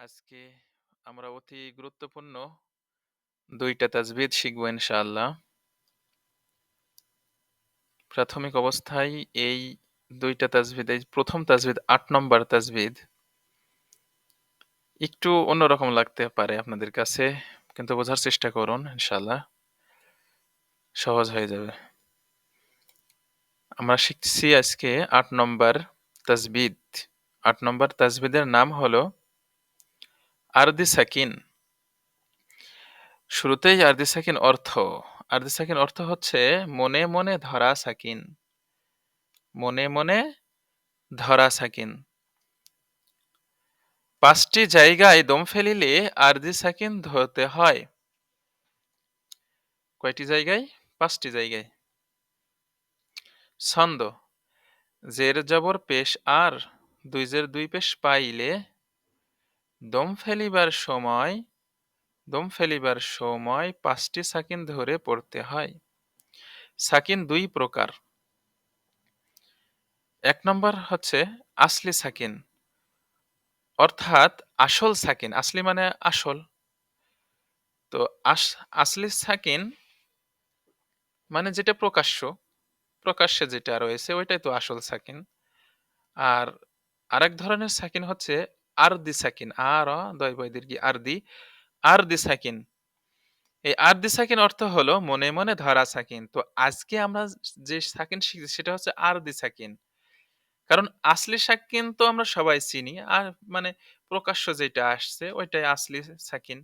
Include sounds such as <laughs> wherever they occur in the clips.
আজকে আমরা অতি গুরুত্বপূর্ণ দুইটা তাজবিদ শিখব ইনশাআল্লাহ। প্রাথমিক অবস্থায় এই দুইটা তাজবিদ এই প্রথম তাজবিদ আট নম্বর তাজবিদ একটু অন্যরকম লাগতে পারে আপনাদের কাছে। কিন্তু বোঝার চেষ্টা করুন ইনশাআল্লাহ। সহজ হয়ে যাবে। আমরা শিখছি আজকে আট নম্বর তাজবিদ। আট নম্বর তাজবিদের নাম হলো আরদি সাকিন। শুরুতেই আরদি সাকিন অর্থ। আরদি সাকিন অর্থ হচ্ছে মনে, মনে ধরা সাকিন। মনে, মনে ধরা সাকিন। পাঁচটি জায়গায় দম ফেলিলে আরদি সাকিন ধরতে হয়। কয়টি জায়গায়? পাঁচটি জায়গায়। ছন্দ জের জবর পেশ আর দুই জের দুই পেশ পাইলে দম ফেলিবার সময়, দম ফেলিবার সময় পাঁচটি সাকিন ধরে পড়তে হয়। সাকিন দুই প্রকার। এক নম্বর হচ্ছে আসলি সাকিন, অর্থাৎ আসল সাকিন, আসলি মানে আসল। তো আস, আসলি সাকিন মানে যেটা প্রকাশ্য, প্রকাশ্যে যেটা রয়েছে ওইটাই তো আসল সাকিন। আর আরেক ধরনের সাকিন হচ্ছে আরদি সাকিন, আর দয় বয় দীর্ঘি আরদি? আরদি সাকিন। এই আরদি সাকিন অর্থ হলো মনে মনে ধরা সাকিন। তো আজকে আমরা যে সাকিন শিখছি সেটা হচ্ছে আরদি সাকিন। কারণ আসলি সাকিন তো আমরা সবাই চিনি, আর মানে প্রকাশ্য যেটা আসছে ওইটাই আসলি সাকিন।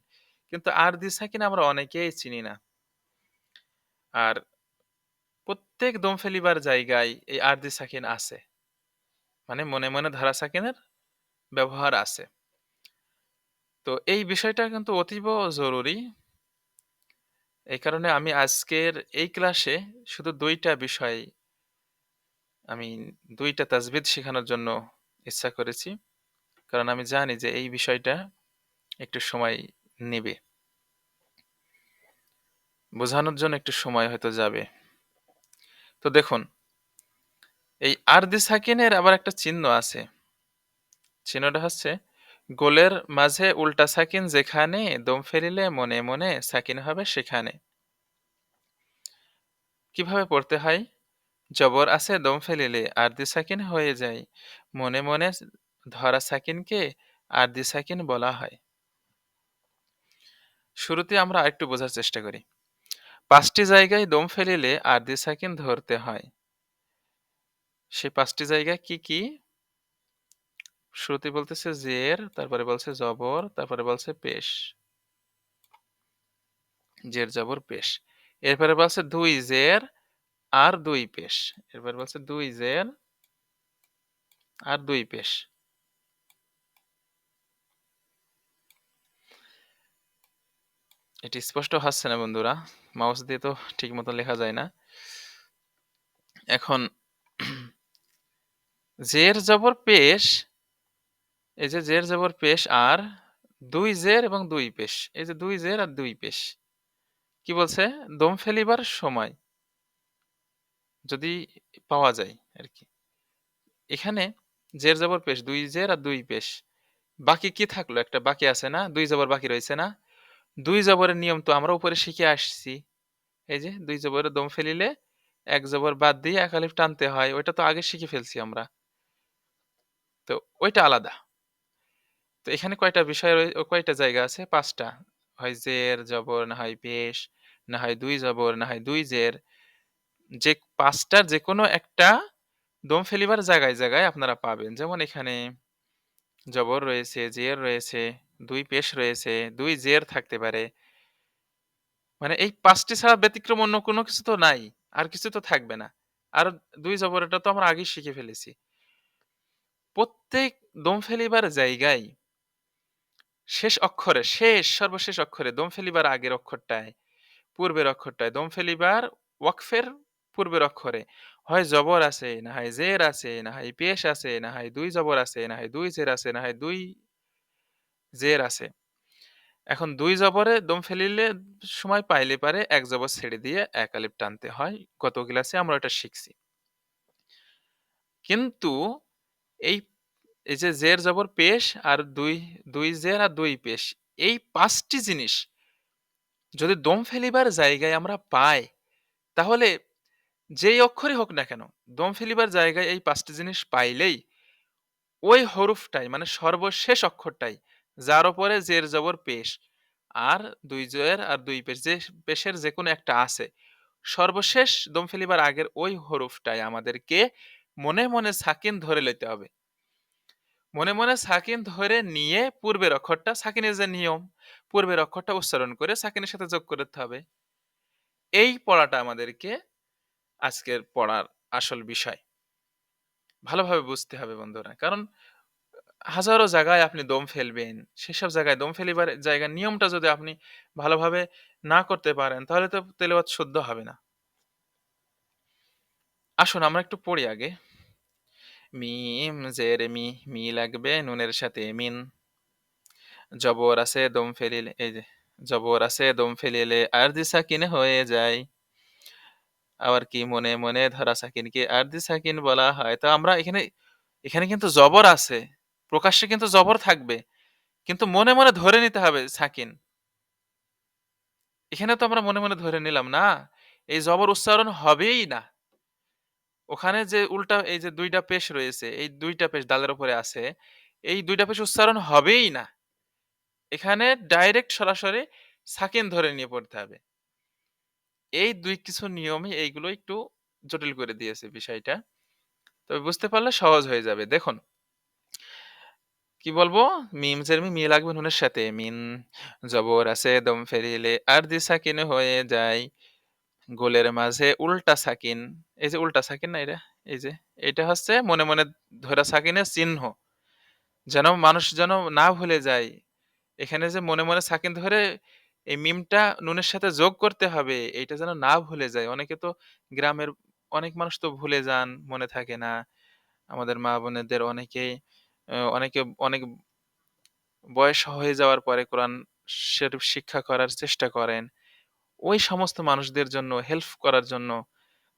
কিন্তু আরদি সাকিন আমরা অনেকেই চিনি না। আর প্রত্যেক দম ফেলিবার জায়গায় এই আরদি সাকিন আছে। মানে মনে মনে ধারা সাকিনের ব্যবহার আছে। তো এই বিষয়টা কিন্তু অতীব জরুরি। এই কারণে আমি আজকের এই ক্লাসে শুধু দুইটা বিষয়, আমি দুইটা তাজবিদ শেখানোর জন্য ইচ্ছা করেছি। কারণ আমি জানি যে এই বিষয়টা একটু সময় নেবে। বোঝানোর জন্য একটু সময় হয়তো যাবে। তো দেখুন, এই আর আরদি সাকিনের আবার একটা চিহ্ন আছে। চিহ্নটা হচ্ছে, গোলের মাঝে উল্টা সাকিন যেখানে, দম ফেলিলে মনে মনে সাকিন হবে সেখানে। কীভাবে পড়তে হয়? জবর আছে, দম ফেলিলে আরদি সাকিন হয়ে যায়। মনে মনে ধরা সাকিনকে আরদি সাকিন বলা হয়। শুরুতে আমরা আরেকটু বোঝার চেষ্টা করি। পাঁচটি জায়গায় দম ফেলিলে আরদি সাকিন ধরতে হয়। সেই পাঁচটি জায়গা কি কি? শ্রুতি বলতেছে জের, তারপরে বলছে জবর, তারপরে বলছে পেশ। জের, জবর, পেশ। এরপরে বলছে দুই জের আর দুই পেশ। এরপরে বলছে দুই জের আর দুই পেশ। এটি স্পষ্ট হচ্ছে না বন্ধুরা। মাউস দিয়ে তো ঠিক মতো লেখা যায় না। এখন, জের, জবর, পেশ এই যে জের জবর পেশ আর দুই জের এবং দুই পেশ। এই যে দুই জের আর দুই পেশ। কি বলছে? দম ফেলিবার সময়। যদি পাওয়া যায় আর কি এখানে জের জবর পেশ, দুই জের আর দুই পেশ। বাকি কি থাকল? একটা বাকি আছে না? দুই জবর বাকি রয়েছে না? দুই জবরের নিয়ম তো আমরা উপরে শিখে আসছি। এই যে দুই জবরের দম ফেলিলে এক জবর বাদ দিয়ে এক আলিফ টানতে হয়। ওইটা তো আগে শিখে ফেলছি আমরা। তো ওইটা আলাদা। তো এখানে কয়টা বিষয় কয়টা জায়গা আছে? পাঁচটা। হয় জের, জবর, না হয় পেশ না হয় দুই জবর, না হয় দুই জের। যে পাঁচটার যে কোনো একটা দম ফেলিবার জায়গায় জায়গায় আপনারা পাবেন। যেমন এখানে জবর রয়েছে, জের রয়েছে, দুই পেশ রয়েছে, দুই জের থাকতে পারে। মানে এই পাঁচটি ছাড়া ব্যতিক্রম অন্য কোনো কিছু তো নাই, আর কিছু তো থাকবে না। আর দুই জবর এটা তো আমরা আগেই শিখে ফেলেছি। প্রত্যেক দম ফেলিবার জায়গায় শেষ অক্ষরে, শেষ, সর্বশেষ অক্ষরে, দম ফেলিবার আগের অক্ষরটায়, পূর্বের অক্ষরটায়, দম ফেলিবার ওয়াকফের পূর্বের অক্ষরে, হয় জবর আছে, না হয় জের আছে, না হয় পেশ আছে, না হয় দুই জবর আছে, না হয় দুই জের আছে, না হয় দুই জের আছে। এখন দুই জবরে দম ফেলিলে সময় পাইলে পারে এক জবর ছেড়ে দিয়ে এক আলিপ টানতে হয়। গত ক্লাসে আমরা এটা শিখছি। কিন্তু এই এই যে জের জবর পেশ আর দুই দুই জের আর দুই পেশ, এই পাঁচটি জিনিস যদি দম ফেলিবার জায়গায় আমরা পাই, তাহলে যেই অক্ষরই হোক না কেন, দম ফেলিবার জায়গায় এই পাঁচটি জিনিস পাইলেই ওই হরুফটাই মানে সর্বশেষ অক্ষরটাই যার ওপরে জের জবর পেশ আর দুই জয়ের আর দুই পেশ, যে পেশের যে কোনো একটা আছে, সর্বশেষ দম ফেলিবার আগের ওই হরুফটাই আমাদেরকে মনে মনে সাকিন ধরে লইতে হবে। মনে মনে সাকিন ধরে নিয়ে পূর্বের অক্ষরটা সাকিনের যে নিয়ম, পূর্বের অক্ষরটা উচ্চারণ করে সাকিনের সাথে যোগ করতে হবে। এই পড়াটা আমাদেরকে আজকের পড়ার আসল বিষয়। ভালোভাবে বুঝতে হবে বন্ধুরা, কারণ হাজারো জায়গায় আপনি দম ফেলবেন, সেসব জায়গায় দম ফেলিবার জায়গার নিয়মটা যদি আপনি ভালোভাবে না করতে পারেন, তাহলে তো তেলাওয়াত শুদ্ধ হবে না। আসুন আমরা একটু পড়ি আগে। মিম, জের মি মি লাগবে, নুনের সাথে মিন। জবর আছে, দম ফেলিলে, এই যে, জবর আছে, দম ফেলিলে আর দি সাকিন হয়ে যায়। আবার কি মনে মনে ধরা সাকিনকে আর দি সাকিন বলা হয়। তো আমরা এখানে এখানে কিন্তু জবর আছে। প্রকাশ্যে কিন্তু জবর থাকবে। কিন্তু মনে মনে ধরে নিতে হবে সাকিন। এখানে তো আমরা মনে মনে ধরে নিলাম, না? এই জবর উচ্চারণ হবেই না। ওখানে যে উল্টা এই যে দুইটা পেশ রয়েছে, এই দুইটা পেশ ডালের উপরে আছে, এই দুইটা পেশ উচ্চারণ হবেই না। এখানে ডাইরেক্ট সরাসরি সাকিন ধরে নিয়ে পড়তে হবে। এই দুই কিছু নিয়মই এইগুলো একটু জটিল করে দিয়েছে বিষয়টা। তবে বুঝতে পারলে সহজ হয়ে যাবে। দেখুন, কি বলব? মিম জের মি লাগবে নুনের সাথে। মিন জবর আছে, দম ফেরিলে আর দি সাকিন হয়ে যায়। গোলের মাঝে উল্টা সাকিন, এই যে উল্টা সাকিন না এটা, এই যে, এটা হচ্ছে মনে মনে ধরা সাকিনের চিহ্ন। যেন মানুষ যেন না ভুলে যায়। এখানে যে মনে মনে সাকিন ধরে এই মিমটা নুনের সাথে যোগ করতে হবে, এটা যেন না ভুলে যায়। অনেকে তো গ্রামের অনেক মানুষ তো ভুলে যান, মনে থাকে না। আমাদের মা বোনেদের অনেকেই অনেকে অনেক বয়স হয়ে যাওয়ার পরে কোরআন শরীফ শিক্ষা করার চেষ্টা করেন। ওই সমস্ত মানুষদের জন্য হেল্প করার জন্য,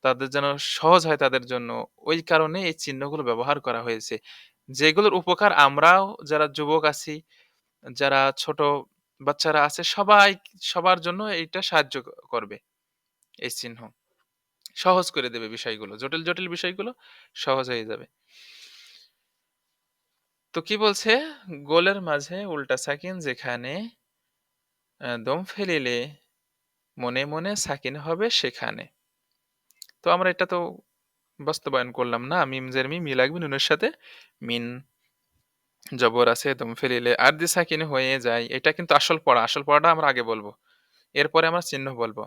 তাদের যেন সহজ হয় তাদের জন্য, ওই কারণে এই চিহ্নগুলো ব্যবহার করা হয়েছে। যেগুলোর উপকার আমরাও যারা যুবক আছি, যারা ছোট বাচ্চারা আছে, সবাই, সবার জন্য এইটা সাহায্য করবে, এই চিহ্ন। সহজ করে দেবে বিষয়গুলো, জটিল জটিল বিষয়গুলো সহজ হয়ে যাবে। তো কি বলছে? গোলের মাঝে উল্টা সাকিন যেখানে দম ফেলিলে মনে মনে সাকিন হবে সেখানে। তো আমরা এটা তো বাস্তবায়ন করলাম না। মিম জের মি মি লাগবে নুনের সাথে মিন জবর আছে দম ফেলিলে। আর দি সাকিন হয়ে যায়, এটা কিন্তু আসল পড়া। আসল পড়াটা আমরা আগে বলব। এরপরে আমরা চিহ্ন বলব।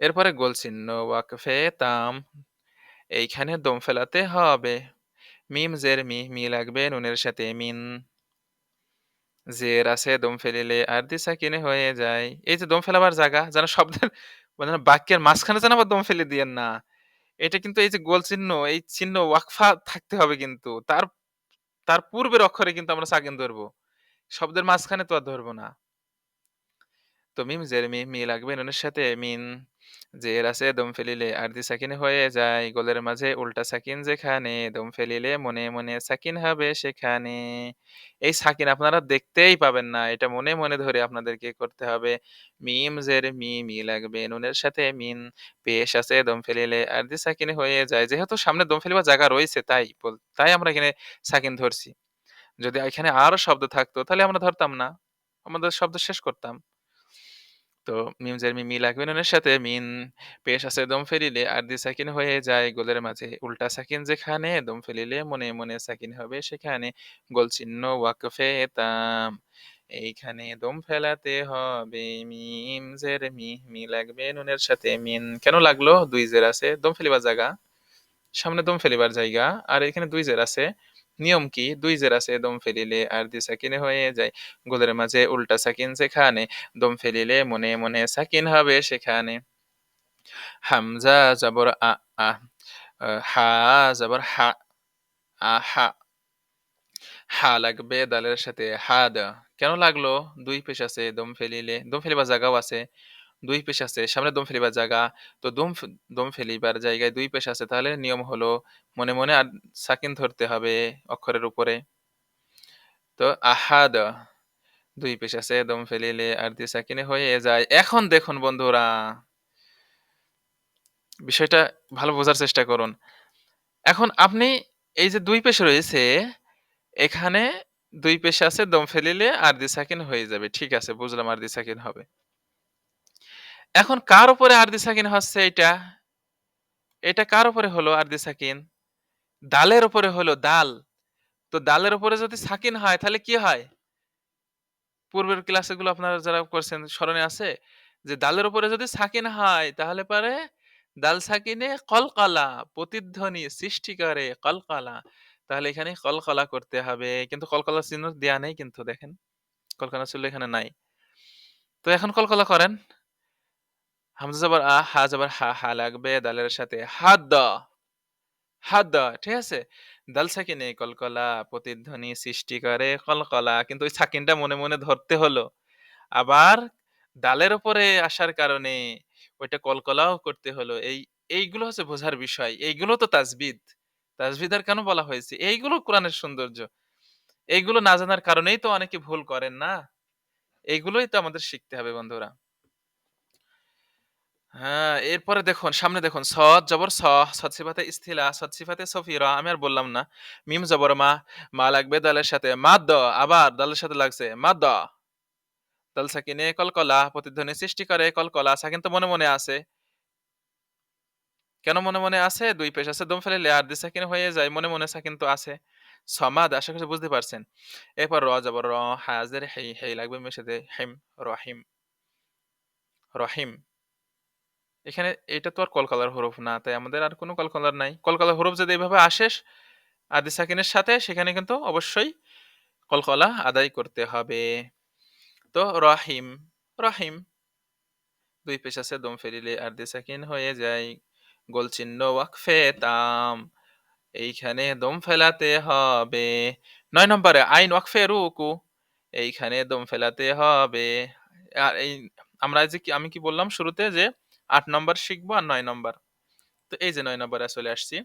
এরপরে গোল চিহ্ন, ওয়াকফে তাম। এইখানে দম ফেলাতে হবে। মিম জের মি মি লাগবে নুনের সাথে মিন। জের আছে দম ফেলিলে, আর দি সাকিনে হয়ে যায়? এই যে দম ফেলাবার জায়গা, যেন শব্দের <laughs> মানে বাক্যের মাঝখানে যেন আবার দম ফেলে দিয়েন না। এটা কিন্তু এই যে গোল চিহ্ন, এই চিহ্ন ওয়াকফা থাকতে হবে কিন্তু। তার তার পূর্বের অক্ষরে কিন্তু আমরা সাকিন ধরবো। শব্দের মাঝখানে তো আর ধরবো না। তো মিম জের মি মি লাগবে সাথে, মিন। জের আছে দম ফেলিলে আর দি সাকিন হয়ে যায়, গোলের মাঝে উল্টা সাকিন যেখানে, দম ফেলিলে মনে মনে সাকিন হবে সেখানে। এই সাকিন আপনারা দেখতেই পাবেন না, এটা মনে মনে ধরে আপনাদেরকে করতে হবে। মিম জের মি মি লাগবে, নুনের সাথে মিন পেশ আছে, দম ফেলিলে আর দি সাকিন হয়ে যায়। যেহেতু সামনে দম ফেলিবার জায়গা রয়েছে, তাই বল- তাই আমরা এখানে সাকিন ধরছি। যদি এখানে আরও শব্দ থাকতো, তাহলে আমরা ধরতাম না। আমাদের শব্দ শেষ করতাম। তো মিম জের মি মি লাগবে নুনের সাথে। মিন পেশ আছে দম ফেলিলে আর দি সাকিন হয়ে যায় গোলের মাঝে। উল্টা সাকিন যেখানে, দম ফেলিলে মনে মনে সাকিন হবে সেখানে। গোল চিহ্ন ওয়াকফে তাম। এইখানে দম ফেলাতে হবে মিম জের মি মি লাগবে নুনের সাথে। মিন, কেন লাগল? দুই জের আছে। দম ফেলিবার জায়গা। সামনে দম ফেলিবার জায়গা। আর এখানে দুই জের আছে। নিয়ম কি? দুই জের আছে, দম ফেলিলে আর দি সাকিনে হয়ে যায়। গোলের মাঝে উল্টা সাকিন যেখানে দম ফেলিলে মনে মনে সাকিন হবে সেখানে। হামজা জবর আ আ হা জবর হা, আ, হা। হা লাগবে দালের সাথে হাদ কেন লাগল? দুই পেশ আছে, দম ফেলিলে, দম ফেলিবার জায়গাও আছে। দুই পেশ আছে, সামনে দম ফেলিবার জায়গা, তো দম দম ফেলিবার জায়গায় দুই পেশ আছে, তাহলে নিয়ম হলো মনে মনে আর সাকিন ধরতে হবে অক্ষরের উপরে। তো আহাদ, দুই পেশ আছে, দম ফেলিলে আর দিয়ে সাকিনে হয়ে যায়। এখন দেখুন বন্ধুরা, বিষয়টা ভালো বোঝার চেষ্টা করুন। এখন আপনি এই যে দুই পেশ রয়েছে, এখানে দুই পেশ আছে, দম ফেলিলে আর দি সাকিন হয়ে যাবে, ঠিক আছে, বুঝলাম আর দি সাকিন হবে। এখন কার উপরে আর দি সাকিন হচ্ছে এটা? এটা কার উপরে হলো আর দি সাকিন দালের উপরে হলো দাল। তো দালের উপরে যদি সাকিন হয়, তাহলে কি হয়? পূর্বের ক্লাসেগুলো আপনারা যারা করছেন, স্মরণে আছে? যে দালের উপরে যদি সাকিন হয়, তাহলে পারে দাল সাকিনে কলকলা, প্রতিধ্বনি সৃষ্টি করে কলকলা। তাহলে এখানে কলকলা করতে হবে। কিন্তু কলকলা চিহ্ন দেয়া নেই কিন্তু দেখেন। কলকলা ছিল এখানে নাই। তো এখন কলকলা করেন। হামজা আ, হা হা লাগবে দালের সাথে। হাত দ হাত দ ঠিক আছে? দাল সাকিনে কলকলা প্রতিধ্বনি সৃষ্টি করে কলকলা, কিন্তু ওই সাকিনটা মনে মনে ধরতে হলো। আবার ডালের উপরে আসার কারণে ওইটা কলকলাও করতে হলো। এই, এইগুলো হচ্ছে বোঝার বিষয়। এইগুলো তো তাজবিদ। তাজবিদ আর কেন বলা হয়েছে? এইগুলো কোরআনের সৌন্দর্য। এইগুলো না জানার কারণেই তো অনেকে ভুল করেন না। এইগুলোই তো আমাদের শিখতে হবে বন্ধুরা। হ্যাঁ এরপরে দেখুন, সামনে দেখুন, সৎ জবর স সৎ সিফাতে ইস্তিলা সফিরা, আমি আর বললাম না। মিম জবর মা মা লাগবে দালের সাথে। মাদ দ আবার দালের সাথে লাগছে। মাদ দ দাল সাকিনে কলকলা, প্রতিধ্বনি সৃষ্টি করে কলকলা, সাকিন তো মনে মনে আছে। কেন মনে মনে আছে? দুই পেশ আছে দম ফেলে আর দি সাকিন হয়ে যায়, মনে মনে সাকিন তো আছে। সমাদ, আশা করি বুঝতে পারছেন। এরপর র জবর, র, হাজের, হেই হেই লাগবে মেশাতে হেম, রহিম রহিম। এখানে এটা তো আর কলকালার হরফ না, তাই আমাদের আর কোনো কলকালার নাই। কলকালার হরফ যদি এইভাবে আসে, আদি সাকিনের সাথে, সেখানে কিন্তু অবশ্যই কলকলা আদায় করতে হবে। তো রহিম রহিম, দুই পেশ আছে, দম ফেরিলে আর সাকিন হয়ে যায়। গোল চিহ্ন ওয়াকফে তাম, এইখানে দম ফেলাতে হবে। নয় নম্বরে, আইন ওয়াকফে রুকু, এইখানে দম ফেলাতে হবে। আর এই, আমরা যে আমি কি বললাম শুরুতে যে আট নম্বর শিখব আর নয় নম্বর। তো এই যে নয় নম্বরে চলে আসছি।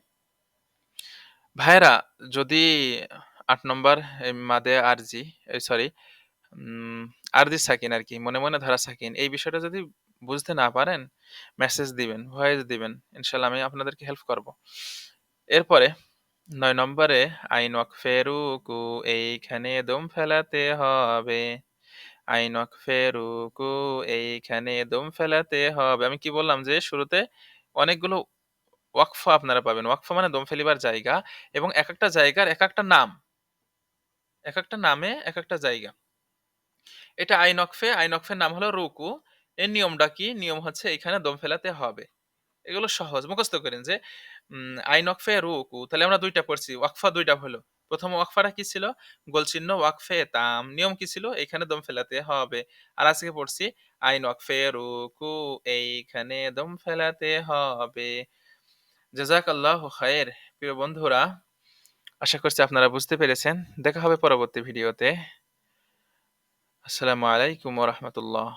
ভাইরা যদি আট নম্বর মাদে আরজি সরি আরজি সাকিন আর কি, মনে মনে ধরা সাকিন, এই বিষয়টা যদি বুঝতে না পারেন মেসেজ দিবেন ভয়েস দিবেন, ইনশাল্লাহ আমি আপনাদেরকে হেল্প করব। এরপরে নয় নম্বরে, আইন ফেরুকু এইখানে দম ফেলাতে হবে। আইন ফেরুকু, এইখানে দম ফেলাতে হবে। আমি কি বললাম যে, শুরুতে অনেকগুলো ওয়াকফা আপনারা পাবেন। ওয়াকফা মানে দম ফেলিবার জায়গা এবং এক একটা জায়গার এক একটা নাম। এক একটা নামে এক একটা জায়গা। এটা আইনকফে আইনকফের নাম হলো রুকু। এর নিয়মটা কি? নিয়ম হচ্ছে এখানে দম ফেলাতে হবে। এগুলো সহজ। মুখস্থ করেন যে আইনকফে রুকু। তাহলে আমরা দুইটা পড়ছি। ওয়াকফা দুইটা হলো। প্রথম ওয়াকফাটা কি ছিল? গোল চিহ্ন ওয়াকফে তাম, নিয়ম কি ছিল? এখানে দম ফেলাতে হবে। আর আজকে পড়ছি, আইন ওয়াকফে রুকু, এইখানে দম ফেলাতে হবে। জাজাক আল্লাহ খায়ের। প্রিয় বন্ধুরা, আশা করছি আপনারা বুঝতে পেরেছেন। দেখা হবে পরবর্তী ভিডিওতে। আসসালামু আলাইকুম রহমতুল্লাহ।